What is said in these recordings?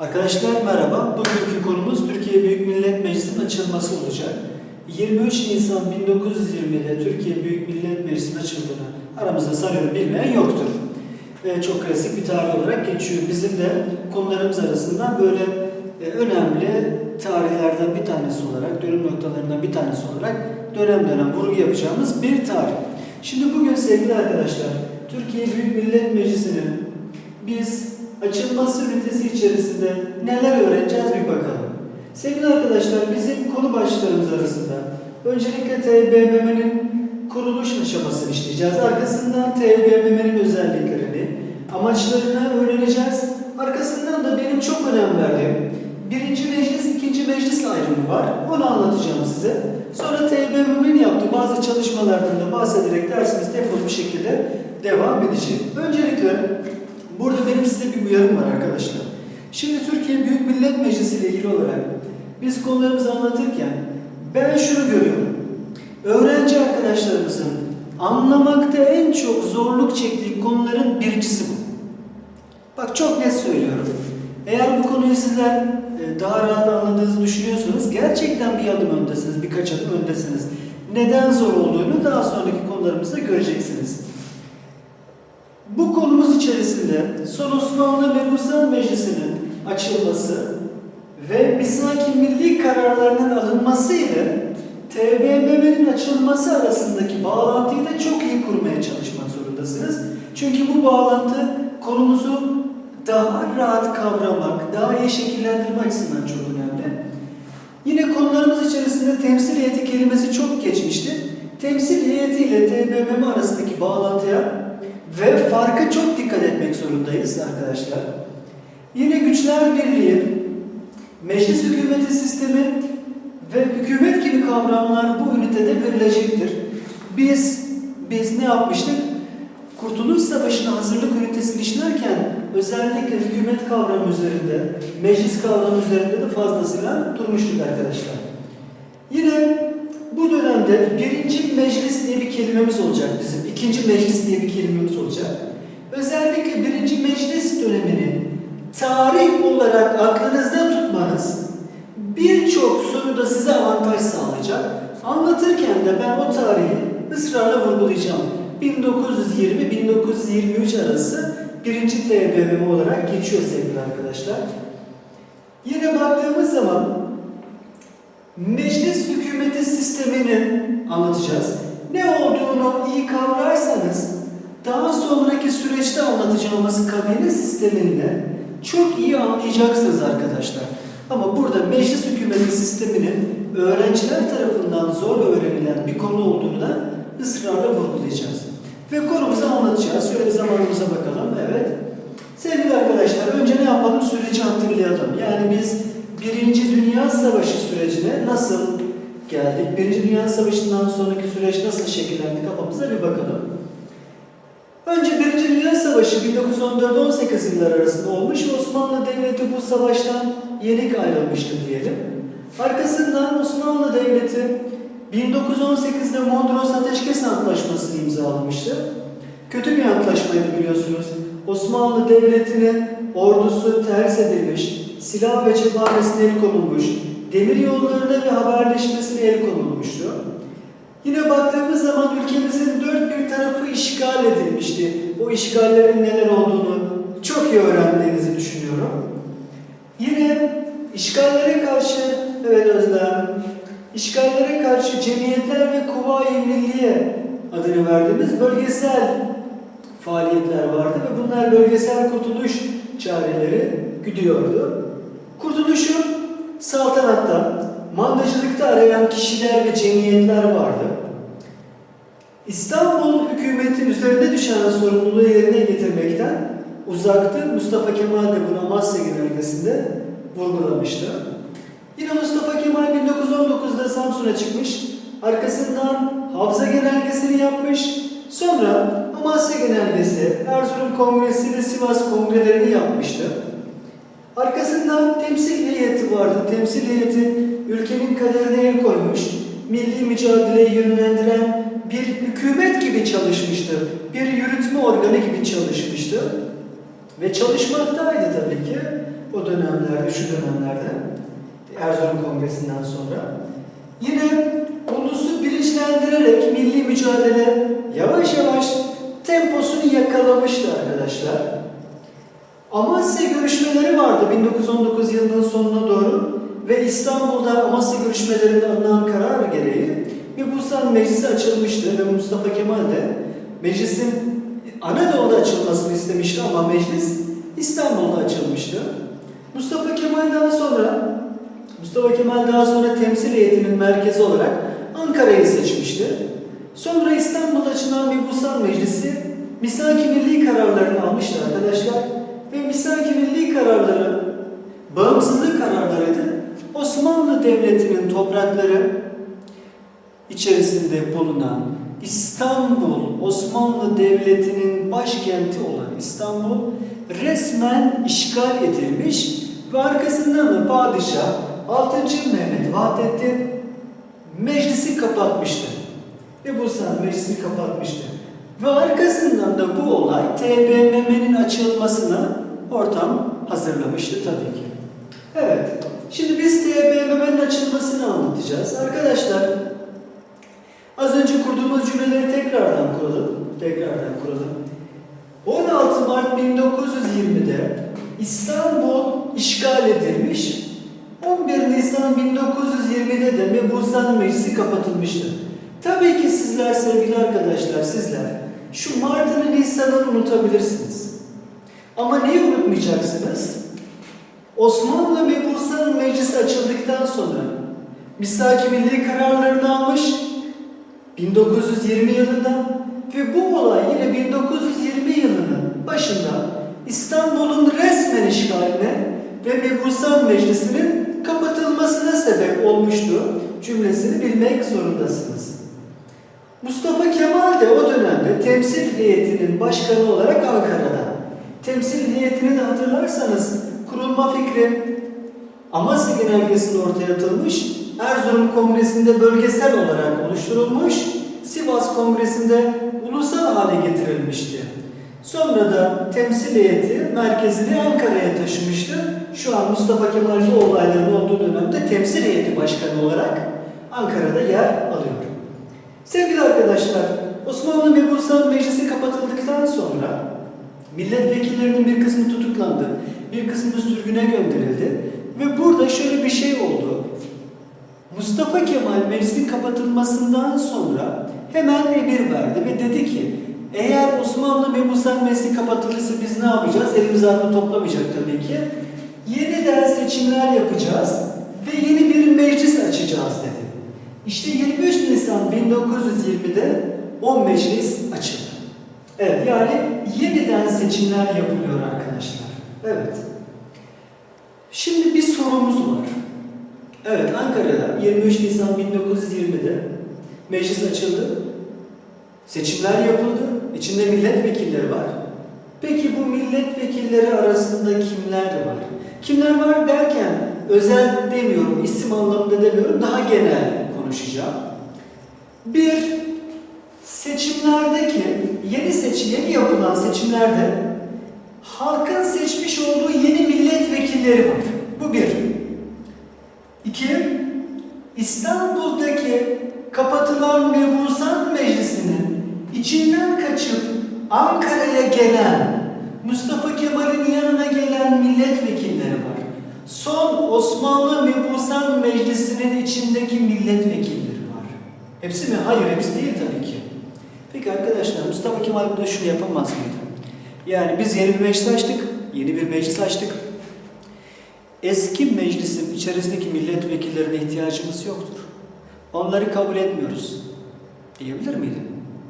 Arkadaşlar merhaba. Bugünkü konumuz Türkiye Büyük Millet Meclisi'nin açılması olacak. 23 Nisan 1920'de Türkiye Büyük Millet Meclisi'nin açıldığını aramızda sanıyorum bilmeyen yoktur. Ee, çok klasik bir tarih olarak geçiyor. Bizim de konularımız arasından böyle e, önemli tarihlerden bir tanesi olarak, dönüm noktalarından bir tanesi olarak dönem dönem vurgu yapacağımız bir tarih. Şimdi bugün sevgili arkadaşlar, Türkiye Büyük Millet Meclisi'nin biz açılması ünitesi içerisinde neler öğreneceğiz bir bakalım. Sevgili arkadaşlar bizim konu başlıklarımız arasında öncelikle TBMM'nin kuruluş aşamasını işleyeceğiz. Arkasından TBMM'nin özelliklerini, amaçlarını öğreneceğiz. Arkasından da benim çok önem verdiğim birinci meclis, ikinci meclis ayrımı var. Onu anlatacağım size. Sonra TBMM'nin yaptığı bazı çalışmalardan da bahsederek dersimiz tempolu bir şekilde devam edecek. Öncelikle Burada benim size bir uyarım var arkadaşlar. Şimdi Türkiye Büyük Millet Meclisi ile ilgili olarak biz konularımızı anlatırken ben şunu görüyorum. Öğrenci arkadaşlarımızın anlamakta en çok zorluk çektiği konuların birincisi bu. Bak çok net söylüyorum. Eğer bu konuyu sizler e, daha rahat anladığınızı düşünüyorsanız gerçekten bir adım öndesiniz, birkaç adım öndesiniz. Neden zor olduğunu daha sonraki konularımızda göreceksiniz. Bu konumuz içerisinde Son Osmanlı Mebusan Meclisi'nin açılması ve misaki milli kararlarının alınması ile TBMM'nin açılması arasındaki bağlantıyı da çok iyi kurmaya çalışmak zorundasınız. Çünkü bu bağlantı konumuzu daha rahat kavramak, daha iyi şekillendirmek açısından çok önemli. Yine konularımız içerisinde temsil heyeti kelimesi çok geçmişti. Temsil heyeti ile TBMM arasındaki bağlantıya ve farkı çok dikkat etmek zorundayız arkadaşlar. Yine güçler birliği, meclis hükümeti sistemi ve hükümet gibi kavramlar bu ünitede verilecektir. Biz biz ne yapmıştık? Kurtuluş Savaşı'na hazırlık ünitesini işlerken özellikle hükümet kavramı üzerinde, meclis kavramı üzerinde de fazlasıyla durmuştuk arkadaşlar. Yine bu dönemde birinci meclis diye bir kelimemiz olacak bizim. ikinci meclis diye bir kelimemiz olacak. Özellikle birinci meclis dönemini tarih olarak aklınızda tutmanız birçok soruda size avantaj sağlayacak. Anlatırken de ben o tarihi ısrarla vurgulayacağım. 1920-1923 arası birinci TBMM olarak geçiyor sevgili arkadaşlar. Yine baktığımız zaman meclis hükümeti sistemini anlatacağız. Ne olduğunu iyi kavrarsanız daha sonraki süreçte anlatacağımız kabine sisteminde çok iyi anlayacaksınız arkadaşlar. Ama burada meclis hükümeti sisteminin öğrenciler tarafından zor öğrenilen bir konu olduğunu da ısrarla vurgulayacağız. Ve konumuzu anlatacağız. Şöyle zamanımıza bakalım. Evet. Sevgili arkadaşlar önce ne yapalım? Süreci hatırlayalım. Yani biz Birinci Dünya Savaşı sürecine nasıl geldik? Birinci Dünya Savaşı'ndan sonraki süreç nasıl şekillendi kafamıza bir bakalım. Önce Birinci Dünya Savaşı 1914-18 yıllar arasında olmuş Osmanlı Devleti bu savaştan yenik ayrılmıştır diyelim. Arkasından Osmanlı Devleti 1918'de Mondros Ateşkes Antlaşması'nı imzalamıştır. Kötü bir antlaşmaydı biliyorsunuz. Osmanlı Devleti'nin ordusu ters edilmiş, silah ve cephanesine el konulmuş, demir yollarına ve haberleşmesine el konulmuştu. Yine baktığımız zaman ülkemizin dört bir tarafı işgal edilmişti. O işgallerin neler olduğunu çok iyi öğrendiğinizi düşünüyorum. Yine işgallere karşı, evet Özlem, işgallere karşı cemiyetler ve kuvayi milliye adını verdiğimiz bölgesel faaliyetler vardı ve bunlar bölgesel kurtuluş çareleri güdüyordu. Kurtuluşu saltanatta, mandacılıkta arayan kişiler ve cemiyetler vardı. İstanbul hükümeti üzerine düşen sorumluluğu yerine getirmekten uzaktı. Mustafa Kemal de bunu Amasya Genelgesi'nde vurgulamıştı. Yine Mustafa Kemal 1919'da Samsun'a çıkmış, arkasından Havza Genelgesi'ni yapmış, sonra Amasya Genelgesi, Erzurum Kongresi ve Sivas Kongrelerini yapmıştı. Arkasından temsil heyeti vardı. Temsil heyeti ülkenin kaderine el koymuş, milli mücadeleyi yönlendiren bir hükümet gibi çalışmıştı. Bir yürütme organı gibi çalışmıştı. Ve çalışmaktaydı tabii ki. O dönemlerde, şu dönemlerde Erzurum Kongresi'nden sonra. Yine ulusu bilinçlendirerek milli mücadele yavaş yavaş temposunu yakalamıştı arkadaşlar. Amasya görüşmeleri vardı 1919 yılının sonuna doğru ve İstanbul'da Amasya görüşmelerinde alınan karar gereği bir Busan Meclisi açılmıştı ve Mustafa Kemal de meclisin Anadolu'da açılmasını istemişti ama meclis İstanbul'da açılmıştı. Mustafa Kemal daha sonra Mustafa Kemal daha sonra temsil heyetinin merkezi olarak Ankara'yı seçmişti. Sonra İstanbul'da açılan bir Busan Meclisi misaki milli kararlarını almıştı arkadaşlar. Ve misaki milli kararları bağımsızlık kararlarıydı. Osmanlı Devleti'nin toprakları içerisinde bulunan İstanbul, Osmanlı Devleti'nin başkenti olan İstanbul resmen işgal edilmiş ve arkasından da padişah 6. Mehmet Vahdettin meclisi kapatmıştı. Ve Busan meclisini kapatmıştı. Ve arkasından da bu olay TBMM'nin açılmasına ortam hazırlamıştı tabii ki. Evet, şimdi biz TBMM'nin açılmasını anlatacağız. Arkadaşlar, az önce kurduğumuz cümleleri tekrardan kuralım. Tekrardan kuralım. 16 Mart 1920'de İstanbul işgal edilmiş. 11 Nisan 1920'de de Mebusan Meclisi kapatılmıştı. Tabii ki sizler sevgili arkadaşlar, sizler şu Mart'ını Nisan'ı unutabilirsiniz. Ama neyi unutmayacaksınız? Osmanlı Mebusan Meclisi açıldıktan sonra misaki milli kararlarını almış 1920 yılında ve bu olay yine 1920 yılının başında İstanbul'un resmen işgaline ve Mebusan Meclisi'nin kapatılmasına sebep olmuştu cümlesini bilmek zorundasınız. Mustafa Kemal de o dönemde temsil heyetinin başkanı olarak Ankara'da. Temsil heyetini de hatırlarsanız kurulma fikri Amasya Genelgesi'nde ortaya atılmış, Erzurum Kongresi'nde bölgesel olarak oluşturulmuş, Sivas Kongresi'nde ulusal hale getirilmişti. Sonra da temsil heyeti merkezini Ankara'ya taşımıştı. Şu an Mustafa Kemal olayların olduğu dönemde temsil heyeti başkanı olarak Ankara'da yer alıyor. Sevgili arkadaşlar, Osmanlı Mebusan Meclisi kapatıldıktan sonra milletvekillerinin bir kısmı tutuklandı, bir kısmı sürgüne gönderildi ve burada şöyle bir şey oldu. Mustafa Kemal meclisin kapatılmasından sonra hemen emir verdi ve dedi ki eğer Osmanlı Mebusan Meclisi kapatılırsa biz ne yapacağız? Elimiz armut toplamayacak tabii ki. Yeniden seçimler yapacağız ve yeni bir meclis açacağız dedi. İşte 23 Nisan 1920'de o meclis açıldı. Evet yani yeniden seçimler yapılıyor arkadaşlar. Evet. Şimdi bir sorumuz var. Evet Ankara'da 23 Nisan 1920'de meclis açıldı. Seçimler yapıldı. İçinde milletvekilleri var. Peki bu milletvekilleri arasında kimler var? Kimler var derken özel demiyorum, isim anlamında demiyorum, daha genel konuşacağım. Bir, seçimlerdeki, yeni seçim, yeni yapılan seçimlerde halkın seçmiş olduğu yeni milletvekilleri var. Bu bir. İki, İstanbul'daki kapatılan Mebusan Meclisi'nin içinden kaçıp Ankara'ya gelen, Mustafa Kemal'in yanına gelen milletvekilleri var. Son Osmanlı Mebusan Meclisi'nin içindeki milletvekilleri var. Hepsi mi? Hayır, hepsi değil tabii ki. Peki arkadaşlar, Mustafa Kemal burada şunu yapamaz mıydı? Yani biz yeni bir meclis açtık, yeni bir meclis açtık. Eski meclisin içerisindeki milletvekillerine ihtiyacımız yoktur. Onları kabul etmiyoruz. Diyebilir miydi?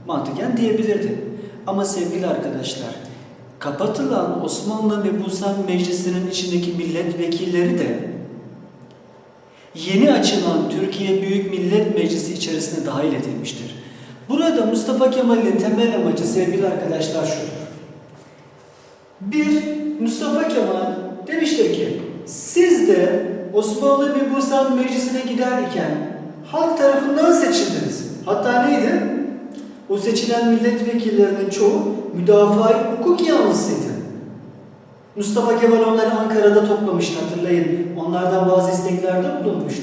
Mantıken diyebilirdi. Ama sevgili arkadaşlar, kapatılan Osmanlı Mebusan Meclisi'nin içindeki milletvekilleri de yeni açılan Türkiye Büyük Millet Meclisi içerisine dahil edilmiştir. Burada Mustafa Kemal'in temel amacı sevgili arkadaşlar şudur. Bir, Mustafa Kemal demiştir ki, siz de Osmanlı Mebusan Meclisi'ne giderken halk tarafından seçildiniz. Hatta neydi? O seçilen milletvekillerinin çoğu müdafaa hukuk yanlısıydı. Mustafa Kemal onları Ankara'da toplamıştı hatırlayın. Onlardan bazı isteklerde bulunmuştu.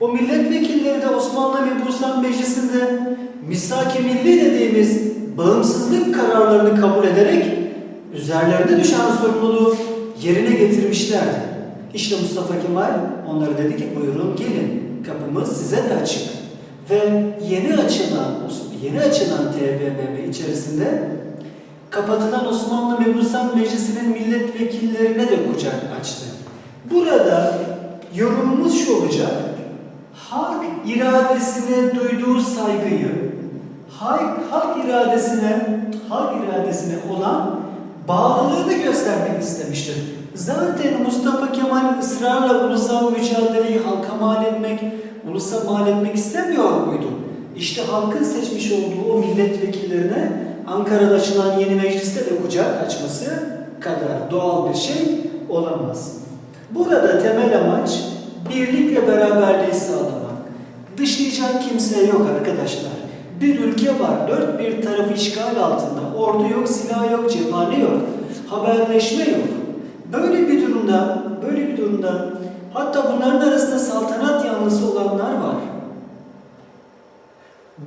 O milletvekilleri de Osmanlı Mebusan Meclisi'nde misak-ı milli dediğimiz bağımsızlık kararlarını kabul ederek üzerlerine düşen sorumluluğu yerine getirmişlerdi. İşte Mustafa Kemal onlara dedi ki buyurun gelin kapımız size de açık. Ve yeni açılan yeni açılan TBMM içerisinde kapatılan Osmanlı Mebusan Meclisi'nin milletvekillerine de kucak açtı. Burada yorumumuz şu olacak. Halk iradesine duyduğu saygıyı, halk, halk iradesine, halk iradesine olan bağlılığını göstermek istemiştir. Zaten Mustafa Kemal ısrarla ulusal mücadeleyi halka mal etmek, ulusa mal etmek istemiyor muydu? İşte halkın seçmiş olduğu o milletvekillerine Ankara'da açılan yeni mecliste de kucak açması kadar doğal bir şey olamaz. Burada temel amaç birlik ve beraberliği sağlamak. Dışlayacak kimse yok arkadaşlar. Bir ülke var, dört bir tarafı işgal altında. Ordu yok, silah yok, cephane yok, haberleşme yok. Böyle bir durumda, böyle bir durumda hatta bunların arasında saltanat yanlısı olanlar var.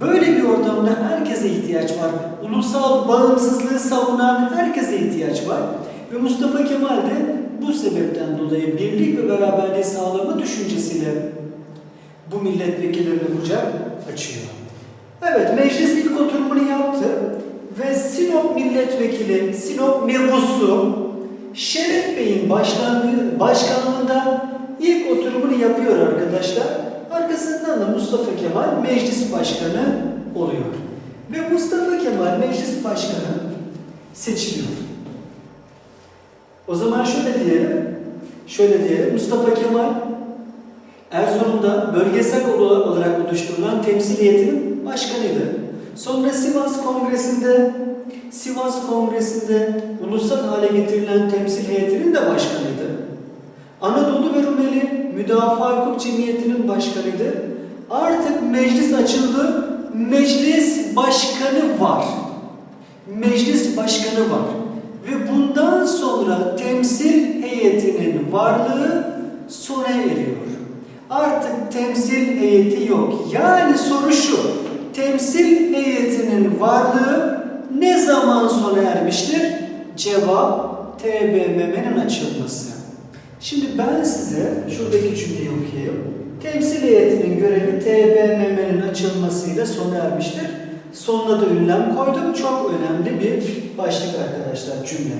Böyle bir ortamda herkese ihtiyaç var. Ulusal bağımsızlığı savunan herkese ihtiyaç var. Ve Mustafa Kemal de bu sebepten dolayı birlik ve beraberliği sağlama düşüncesiyle bu milletvekillerine kucak açıyor. Evet, meclis ilk oturumunu yaptı ve Sinop milletvekili, Sinop mebusu Şeref Bey'in başkanlığı, başkanlığında ilk oturumunu yapıyor arkadaşlar. Arkasından da Mustafa Kemal meclis başkanı oluyor. Ve Mustafa Kemal meclis başkanı seçiliyor. O zaman şöyle diyelim, şöyle diyelim, Mustafa Kemal Erzurum'da bölgesel olarak oluşturulan temsiliyetinin başkanıydı. Sonra Sivas Kongresi'nde Sivas Kongresi'nde ulusal hale getirilen temsil heyetinin de başkanıydı. Anadolu ve Rumeli Müdafaa Hukuk Cemiyeti'nin başkanıydı. Artık meclis açıldı. Meclis başkanı var. Meclis başkanı var. Ve bundan sonra temsil heyetinin varlığı sona eriyor. Artık temsil heyeti yok. Yani soru şu. Temsil heyetinin varlığı ne zaman sona ermiştir? Cevap TBMM'nin açılması. Şimdi ben size şuradaki cümleyi okuyayım. Temsil heyetinin görevi TBMM'nin açılmasıyla sona ermiştir. Sonuna da ünlem koydum. Çok önemli bir başlık arkadaşlar cümle.